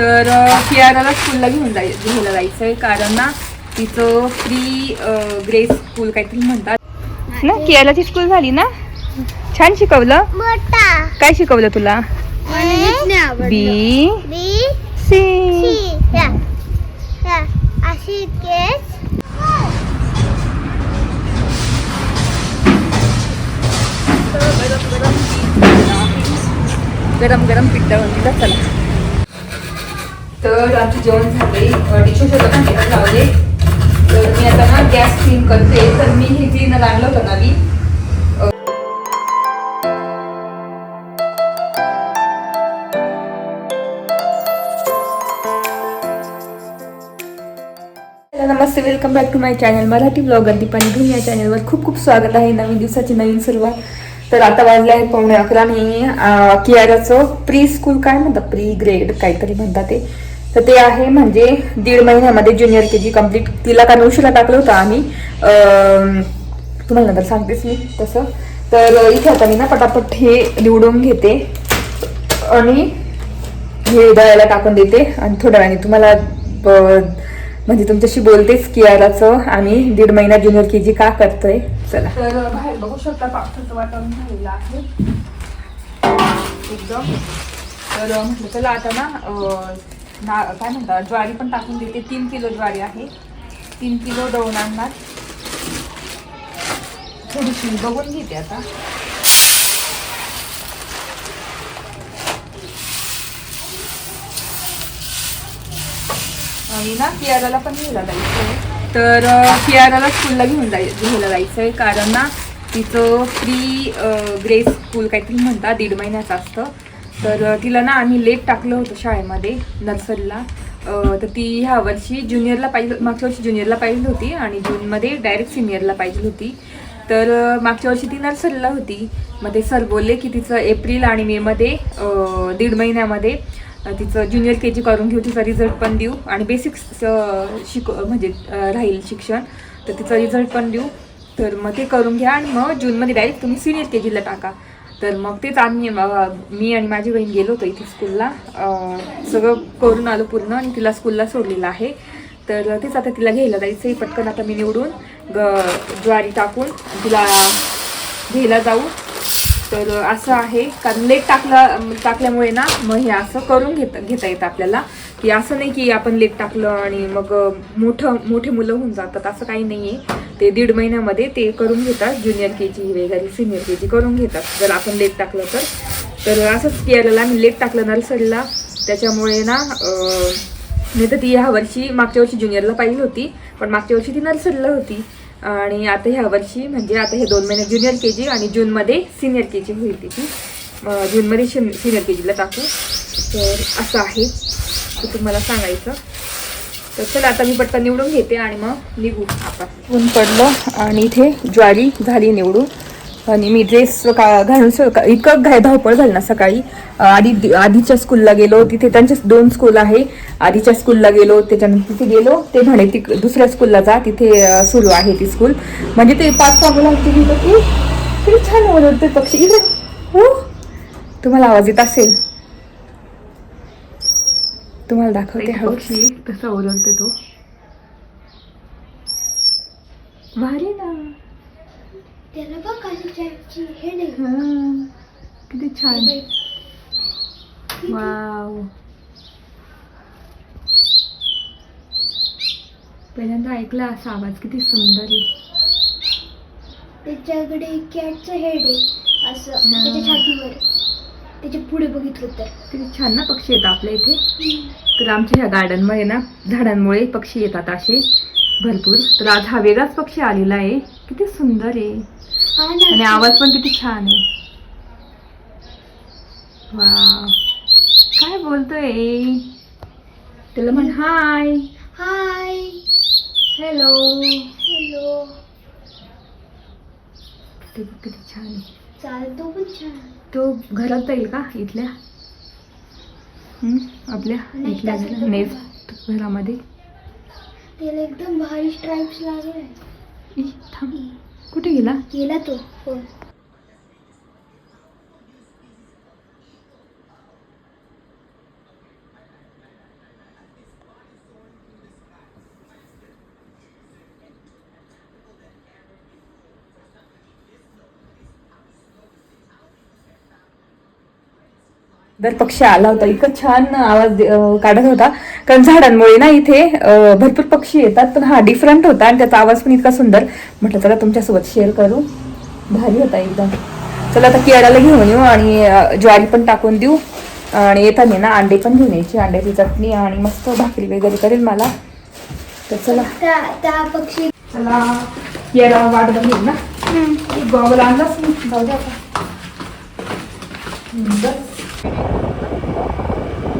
तर कियाराला स्कूलला घेऊन जाय घ्यायला जायचं आहे कारण ना तिचं प्री ग्रे स्कूल काहीतरी म्हणतात. ना कियाराची स्कूल झाली ना? छान शिकवलं? काय शिकवलं तुला? बी बी सी सी या. या. अशी गरम गरम पिठ्ठा बनवला चला. तर आमचे जेवण झाले. डिशेस होतं ना लावले तर मी आता ना गॅस क्लीन करते. तर मी हे क्लीनर आणलं होतं ना मी नमस्ते. Welcome back to my channel Marathi blogger Deepali Dhoom या चॅनलवर खूप खूप स्वागत आहे. नवीन दिवसाची नवीन सुरुवात. तर आता वाजले आहे पावणे अकरा मी कियाराचं प्री स्कूल काय म्हणतात? प्री ग्रेड काहीतरी म्हणतात ते. तर ते आहे म्हणजे दीड महिन्यामध्ये ज्युनियर के जी कंप्लीट तिला कारण उशिरा टाकलं होतं आम्ही. तुम्हाला नंतर सांगतेच मी तसं. तर इथे आता मी ना पटापट हे निवडून घेते. आणि हे दळायला टाकून देते. आणि थोड्या वेळाने तुम्हाला म्हणजे तुमच्याशी बोलतेच कियाराचं. आम्ही दीड महिना ज्युनियर के जी का करतोय? चला. तर बाहेर बघू शकता पावसाचं वातावरण झालेलं आहे. एकदम. तर म्हटलं चला आता ना ना काय म्हणतात ज्वारी पण टाकून देते. तीन किलो ज्वारी आहे. तीन किलो दळून आणणार. थोडीशी बघून घेते आता. आणि ना कियाराला पण घ्यायला जायचं आहे तर अं, कियाराला स्कूलला घेऊन जाय घ्यायला जायचं आहे कारण ना तिचं फ्री ग्रेस स्कूल काहीतरी म्हणतात दीड महिन्याचं असतं. तर तिला ना आम्ही लेट टाकलं होतं शाळेमध्ये नर्सरीला. तर ती ह्या वर्षी ज्युनियरला पाहिजे मागच्या वर्षी ज्युनियरला पाहिजे होती आणि जूनमध्ये डायरेक्ट सिनियरला पाहिजे होती. तर मागच्या वर्षी ती नर्सरीला होती. मग ते सर बोलले की तिचं एप्रिल आणि मेमध्ये दीड महिन्यामध्ये तिचं ज्युनियर के जी करून घेऊ तिचा रिझल्ट पण देऊ आणि बेसिक्स शिक म्हणजे राहील शिक्षण. तर तिचा रिझल्ट पण देऊ. तर मग ते करून घ्या आणि मग जूनमध्ये डायरेक्ट तुम्ही सिनियर के जीला टाका. तर मग तेच आम्ही मी आणि माझी बहीण गेलो होतो इथे स्कूलला सगळं करून आलो पूर्ण आणि तिला स्कूलला सोडलेलं आहे. तर तेच आता तिला घ्यायला जायचं पटकन आता मी निवडून ग ज्वारी टाकून तिला घ्यायला जाऊ. तर असं आहे कारण लेट टाकला टाकल्यामुळे ना मग हे असं करून घेता घेता येतं आपल्याला. की असं नाही की आपण लेप टाकलं आणि मग मोठं मोठे मुलं होऊन जातात असं काही नाही आहे ते दीड महिन्यामध्ये ते करून घेतात ज्युनियर के जी वगैरे सिनियर के जी करून घेतात. जर आपण लेट टाकलं तर. तर असंच केरळला मी लेट टाकलं नर्सरीला. त्याच्यामुळे ना नाही तर ती ह्या वर्षी मागच्या वर्षी ज्युनियरला पाहिजे होती पण मागच्या वर्षी ती नर्सरीला होती. आणि आता ह्या वर्षी म्हणजे आता हे दोन महिने ज्युनियर के जी आणि जूनमध्ये सिनियर के जी होईल तिची. जूनमध्ये जूनमध्ये सिनियर के जीला टाकू. तर असं आहे. ते तुम्हाला सांगायचं. तर चला आता मी पटकन निवडून घेते आणि मग निघू आपण. ऊन पडलं आणि इथे ज्वारी झाली निवडून. आणि मी ड्रेस का घालून स- इतकं घाय धावपळ झाली ना सकाळी आधी आधीच्या स्कूलला गेलो तिथे त्यांचे दोन स्कूल आहे. आधीच्या स्कूलला गेलो त्याच्यानंतर तिथे गेलो. ते म्हणे ती दुसऱ्या स्कूलला जा तिथे सुरू आहे ती स्कूल म्हणजे ते पाच सहा मुलांची गेलो की किती छान ओरडते पक्षी. इकडे हो? तुम्हाला आवाज येत असेल. तुम्हाला दाखवते पक्षी कसा ओरडते तो. भारी ना. त्याला बघ काही टाईपची नाही. किती छान. वाव. पहिल्यांदा ऐकला असा आवाज किती सुंदर आहे. त्याच्याकडे कॅटचं हेड आहे. असं. त्याच्या छातीवर. त्याच्या पुढे बघितलं तर. किती छान ना पक्षी येतात आपल्या इथे. तर आमच्या ह्या गार्डनमध्ये ना झाडांमुळे पक्षी येतात असे. भरपूर. तर आज हा वेगळाच पक्षी आलेला आहे. किती सुंदर आहे. आणि आवाज पण किती छान आहे. वाव. काय बोलतोय? त्याला म्हण हाय. हाय. हॅलो हॅलो किती छान आहे. चालतो पण छान तो घरात जाईल का? इथल्या? हम्म, आपल्या? इथल्या तो नेस्ट घरामध्ये? त्याला एकदम भारी स्ट्राईप्स लागले. थांब. कुठे गेला? गेला तो हो. दर पक्षी आला होता. इतकं छान आवाज काढत होता. कारण झाडांमुळे ना इथे भरपूर पक्षी येतात. पण हा डिफरंट होता आणि त्याचा आवाज पण इतका सुंदर. म्हटलं चला तुमच्यासोबत शेअर करू. भारी होता एकदम. चला आता केळाला घेऊन येऊ आणि ज्वारी पण टाकून देऊ. आणि येताना ना अंडे पण घेऊन यायची. अंड्याची चटणी आणि मस्त भाकरी वगैरे करेल मला. तर चला. त्या पक्षी चला केळा वाट बघेल ना. गॉगल आणलाच मी जाऊ दे आता हम्म,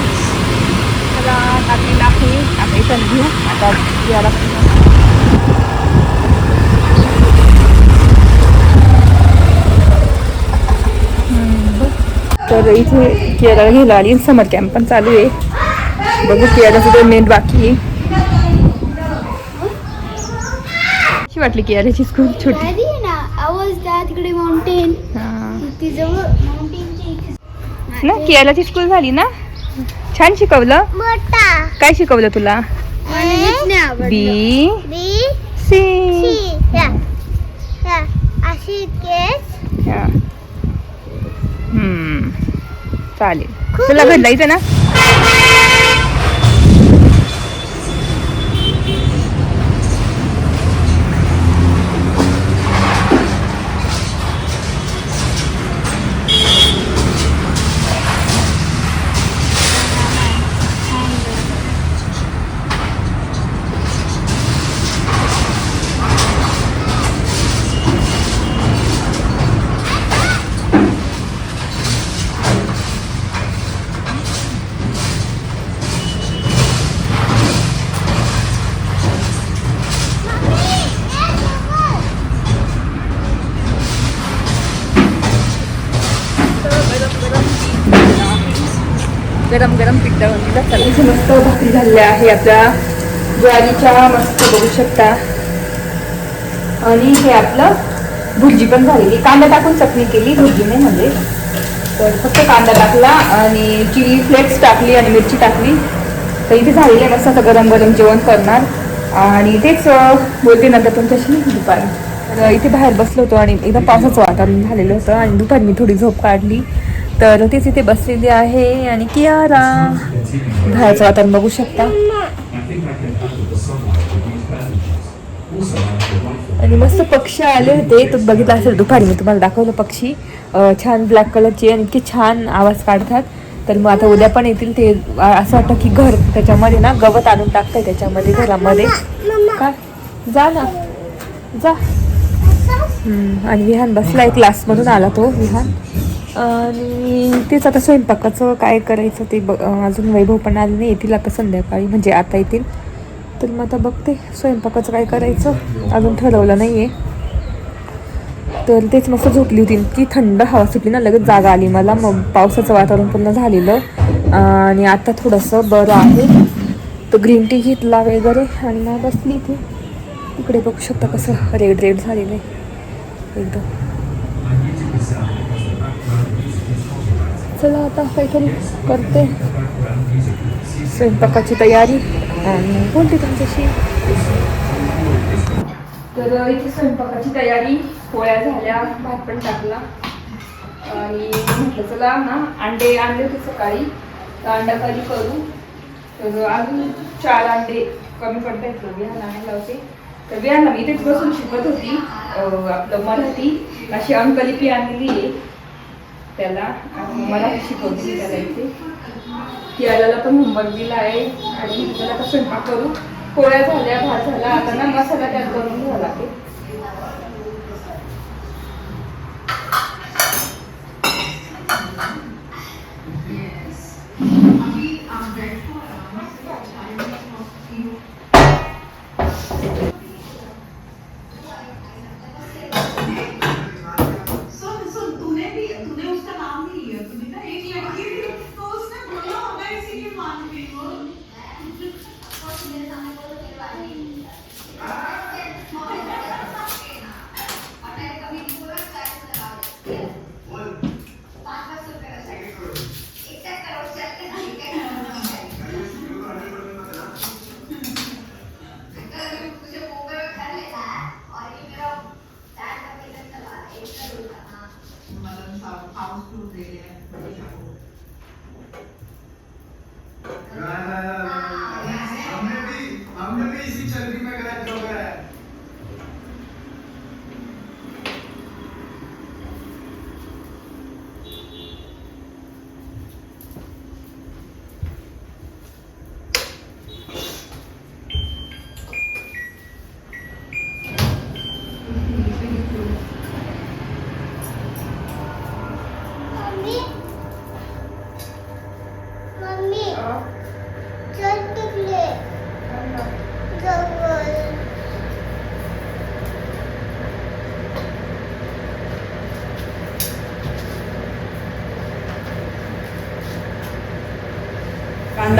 बस. त्याला टाकलेलं आहे आता इथं घेऊ आता याला तर इथे केरळ घ्यायला आली समर कॅम्प पण चालू आहे बघू केरळचं मिनिट बाकी आहे कशी वाटली केरळची स्कूल छोटी। ना तिकडे माउंटेन केरळची स्कूल झाली ना छान शिकवलं। काय शिकवलं तुला? B C. अशी केस हा. हम्म चालेल. तुला घडला इथं ना? गरम गरम पिठा वंदीला मस्त भाकरी झालेल्या आहे आपल्या ज्वारीच्या मस्त बघू शकता. आणि हे आपलं भुर्जी पण झालेली. कांदा टाकून चटणी केली भुर्जी नाही म्हणजे तर फक्त कांदा टाकला आणि चिली फ्लेक्स टाकली आणि मिरची टाकली. तर इथे झालेली आहे मस्त गरम गरम जेवण करणार. आणि तेच बोलते नंतर तुमच्याशी दुपारी. तर इथे बाहेर बसलो होतो आणि एकदम पावसाचं वातावरण झालेलं होतं आणि दुपारी मी थोडी झोप काढली. तर तीच इथे बसलेली आहे आणि कियारा. बाहेरचं वातावरण बघू शकता. आणि मस्त पक्षी आले होते. तर बघितला असेल दुपारी. मी तुम्हाला दाखवलं पक्षी. छान ब्लॅक कलरचे आणि इतके छान आवाज काढतात. तर मग आता उद्या पण येतील ते. असं वाटतं की घर त्याच्यामध्ये ना गवत आणून टाकतंय त्याच्यामध्ये घरामध्ये. काय जा ना. जा. आणि विहान बसलाय क्लासमधून आला तो विहान. आणि तेच आता स्वयंपाकाचं काय करायचं ते ब अजून वैभव पण आले नाही येतील आता संध्याकाळी म्हणजे आता येतील. तर मग आता बघते स्वयंपाकाचं काय करायचं? अजून ठरवलं नाही आहे तर तेच मस्त झोपली होती की थंड हवा सुटली ना लगेच जागा आली मला. मग पावसाचं वातावरण पूर्ण झालेलं. आणि आता थोडंसं बरं आहे. तो ग्रीन टी घेतला वगैरे आणि मग बसली ती तिकडे बघू शकता कसं रेड रेड झालेलं आहे. एकदम. चला आता काहीतरी करते. स्वयंपाकाची तयारी. आणि बोलते तुमच्याशी? तर इथे स्वयंपाकाची तयारी पोळ्या झाल्या भात पण टाकला. आणि म्हटलं चला ना अंडे आणले होते सकाळी. तर अंडा कधी करू. तर अजून चार अंडे कमी पडता येत विहान आणायला होते तर विहानला मी इथेच बसून शिकत होती. आपलं मराठी अशी अंकलिपी आणलेली आहे. त्याला आणि मराठी शिकवते मी त्याला इथे. कियाला पण होमवर्क दिला आहे. आणि त्याला आता स्वयंपाक करू. पोळ्या झाल्या भात झाला. आता ना मसाला त्यात करून घ्यावा लागेल सुन सुन तूने भी तूने उसका नाम नहीं लिया तूने ना एक लड़की थी तो उसने बोला होगा इसीलिए मान गई वो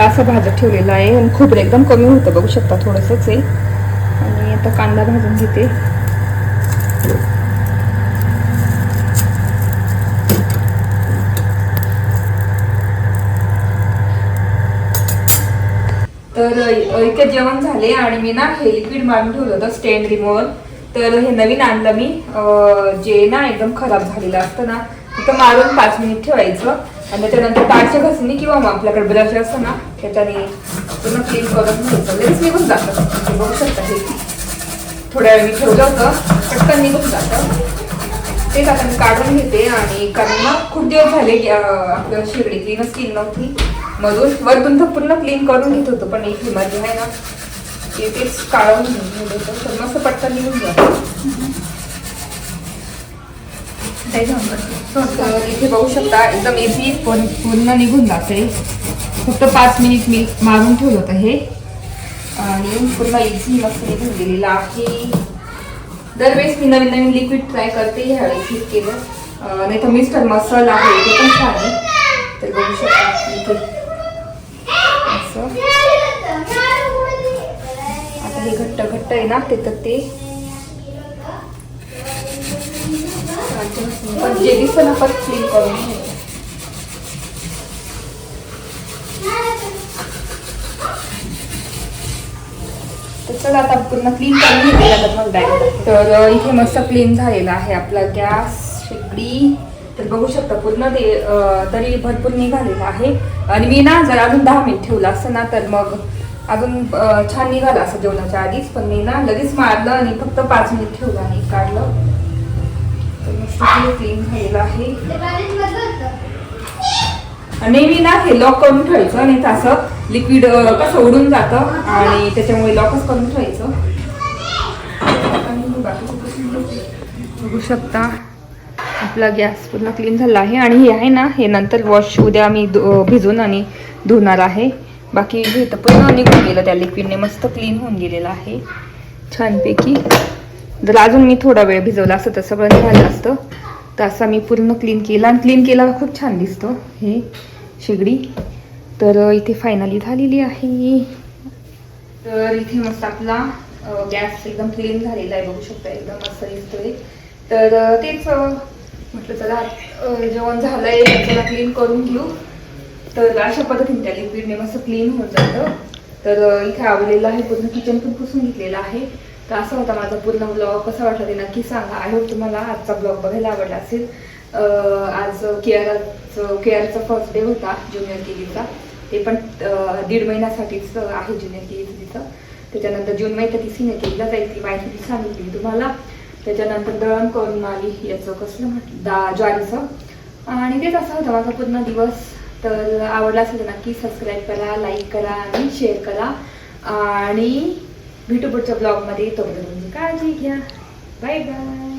कांदा असा भाजत ठेवलेला आहे आणि खोबरं एकदम कमी होतं बघू शकता थोडंसंच आहे. आणि आता कांदा भाजून घेते. तर इथे जेवण झाले आणि मी ना हे लिक्विड मारून ठेवलं होतं स्टेन रिमोवर तर हे नवीन आणलं मी. जे ना एकदम खराब झालेलं असतं ना तिथं मारून पाच मिनिट ठेवायचं. आणि त्याच्यानंतर तारच्या घसणी किंवा मग आपल्याकडे ब्रश असतं ना त्याच्याने पूर्ण क्लीन करून घ्यायचं. लगेच निघून जातं. तुम्ही बघू शकता हे. थोड्या वेळ मी ठेवलं होतं पटकन निघून जातं. तेच आता मी काढून घेते आणि कारण ना खूप दिवस झाले की, आपलं शेगडी क्लीनच केली नव्हती. मधून वरतून तर पूर्ण क्लीन करून घेत होतो पण एक मध्ये आहे ना ते तेच काढून घेऊन ठेवलं होतं. तर मस्त पटकन निघून जातं. इथे बघू शकता एकदम इझी पूर्ण निघून जाते फक्त पाच मिनिट मी मारून ठेवलं होतं हे आणि पूर्ण इझी मस्त निघून गेलेलं आहे दरवेळेस मी नवीन नवीन लिक्विड ट्राय करते ह्यावेळेस हे केलं नाही तर मिस्टर मसल आहे ते पण छान आहे तर बघू शकता इथे असं आता हे घट्ट घट्ट आहे ना ते तर ते पण जे दिसतं ना पण क्लीन करून घ्यायचं. चला आता पूर्ण क्लीन करून घेतलं मग तर इथे मस्त क्लीन झालेला आहे आपला गॅस शेगडी. तर बघू शकता पूर्ण ते तरी भरपूर निघालेलं आहे. आणि मी ना जर अजून दहा मिनिट ठेवलं असतं ना तर मग अजून छान निघाला असं जेवणाच्या आधीच. पण मी ना लगेच मारलं आणि फक्त पाच मिनिट ठेवलं आणि काढलं. क्लीन झालेलं आहे. नेहमी ना हे लॉक करून ठेवायचं आणि ते असं लिक्विड कसं उडून जातं आणि त्याच्यामुळे लॉकच करून ठेवायचं. बघू शकता. आपला गॅस पूर्ण क्लीन झाला आहे आणि हे आहे ना हे नंतर वॉश उद्या धु- भिजून आणि धुणार आहे. बाकी हे तर पूर्ण निघून गेलं त्या लिक्विडने मस्त क्लीन होऊन गेलेलं आहे. छानपैकी. जर अजून मी थोडा वेळ भिजवला असतं तर सगळं निघालं असतं. तर असा मी पूर्ण क्लीन केला आणि क्लीन केला खूप छान दिसतं हे शेगडी. तर इथे फायनली झालेली आहे. तर इथे मस्त आपला गॅस एकदम क्लीन झालेला आहे बघू शकता एकदम मस्त दिसतोय. तर तेच म्हटलं चला जेवण झालंय त्याला क्लीन करून घेऊ. तर अशा पद्धतीने त्या लिक्विडने मस्त क्लीन होत जातं. तर इथे आवडलेलं आहे पूर्ण किचन पण पुसून घेतलेलं आहे. तर असं होता माझा पूर्ण ब्लॉग कसा वाटला ते नक्की सांगा. आय होप तुम्हाला आजचा ब्लॉग बघायला आवडला असेल. आज केअरचं केअरचा फर्स्ट डे होता ज्युनियर केजीचा. ते पण दीड महिन्यासाठीच आहे ज्युनियर केजीचं तिथं. त्याच्यानंतर जून महिन्यात ती सिनियर केजीला जाईल ती माहिती ती सांगितली तुम्हाला. त्याच्यानंतर दळण करून आली याचं कसलं म्हटलं दा ज्वारीचं. आणि तेच असा होता माझा पूर्ण दिवस. तर आवडला असेल तर नक्की सबस्क्राईब करा लाईक करा आणि शेअर करा. आणि भेटू पुढच्या ब्लॉगमध्ये. तोपर्यंत काळजी घ्या. Bye bye.